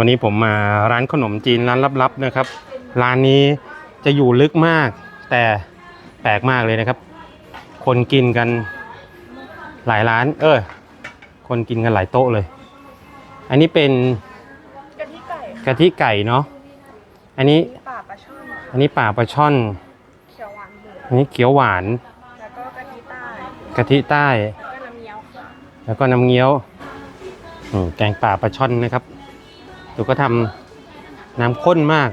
วันนี้ผมมาร้านขนมจีนร้านลับๆนะครับ ร้านนี้จะอยู่ลึกมาก แต่แปลกมากเลยนะครับ คนกินกันหลายร้าน เออคนกินกันหลายโต๊ะเลย อันนี้เป็นกะทิไก่กะทิไก่เนาะอันนี้ป่าปลาช่อนอันนี้ป่าปลาช่อนเขียวหวานหมูอันนี้เขียวหวานแล้วก็กะทิใต้กะทิใต้แล้วก็น้ำเงี้ยวค่ะแล้วก็น้ำเงี้ยวอืมแกงป่าปลาช่อนนะครับ ดูก็ทำน้ำข้นมาก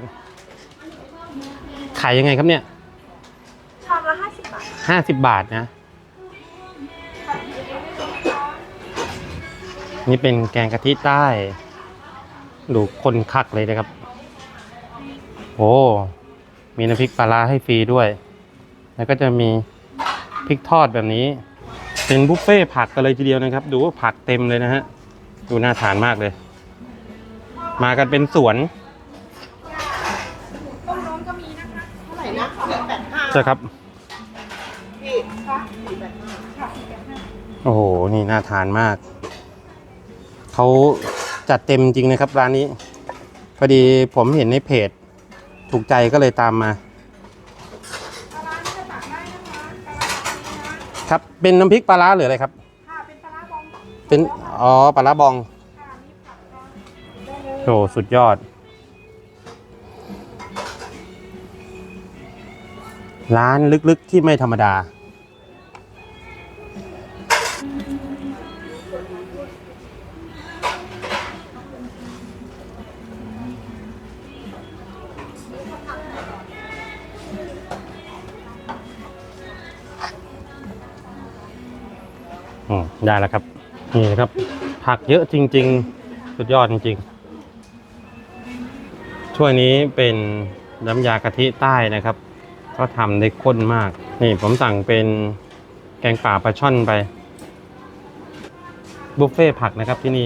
ขายยังไงครับเนี่ยชามละห้าสิบบาทห้าสิบบาทนะ นี่เป็นแกงกะทิใต้ ดูคนคักเลยนะครับ โอ้ มีน้ำพริกปลาร้าให้ฟรีด้วย แล้วก็จะมีพริกทอดแบบนี้ เป็นบุฟเฟ่ต์ผักกันเลยทีเดียวนะครับ ดูว่าผักเต็มเลยนะฮะ ดูน่าทานมากเลย มากันเป็นสวนต้มน้มก็มีนะคะเท่าไหร่นะสี่แปดห้าใช่ครับ พี่คะสี่แปดห้าค่ะสี่แปดห้าโอ้โห นี่น่าทานมาก เขาจัดเต็มจริงนะครับร้านนี้ พอดีผมเห็นในเพจ ถูกใจก็เลยตามมา ปลาร้านี่จะตักได้นะคะปลาร้านี้นะครับ เป็นน้ำพริกปลาร้าหรืออะไรครับ ค่ะเป็นปลาร้าบอง เป็น อ๋อ ปลาร้าบอง โหสุดยอด ร้านลึกๆที่ไม่ธรรมดา อืม ได้แล้วครับ นี่นะครับ ผักเยอะจริง ๆ สุดยอดจริง ๆ ช่วยนี้เป็นน้ำยากะทิใต้นะครับ ก็ทำได้ข้นมาก นี่ผมสั่งเป็นแกงป่าปลาช่อนไป บุฟเฟ่ผักนะครับที่นี่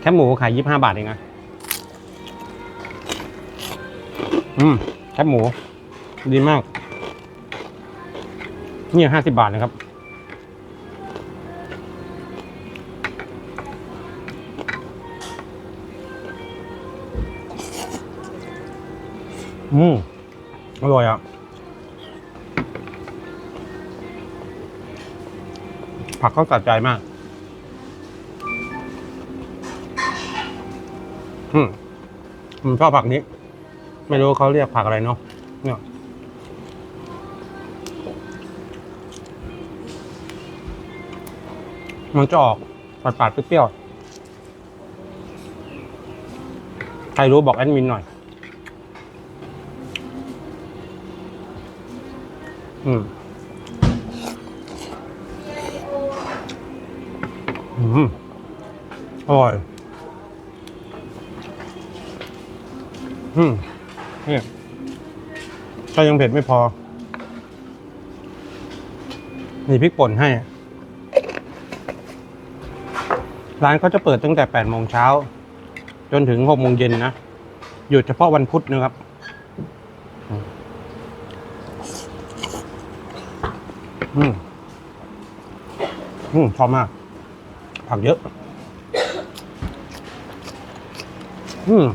แค่หมูขายยี่ห้าบาทเองนะ อืม แคบหมู ดีมาก นี่ห้าสิบบาทนะครับ อืมอร่อยอะ ผักก็กัดใจมาก อืมผมชอบผักนี้ ไม่รู้เขาเรียกผักอะไรเนาะเนี่ยมันจะออกปาดๆเปรี้ยวๆใครรู้บอกแอดมินหน่อย อืมอืมอร่อยอืมนี่ถ้ายังเผ็ดไม่พอ มีพริกป่นให้ ร้านเขาจะเปิดตั้งแต่8โมงเช้า จนถึง6โมงเย็นนะ หยุดเฉพาะวันพุธนะครับ อืมอืมชอบมาก ผักเยอะ อืม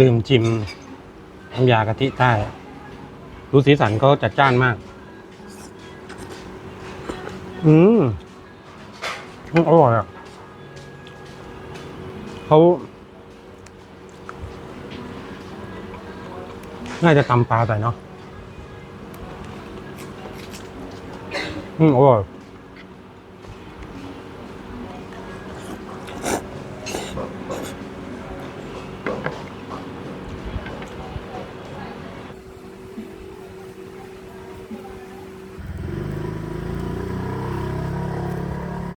ลืมจิมน้ำยากะทิใต้ดูสีสันเขาจัดจ้านมากอืมอืมอร่อยอะเขาน่าจะตำปลาใส่เนาะ อืมอร่อย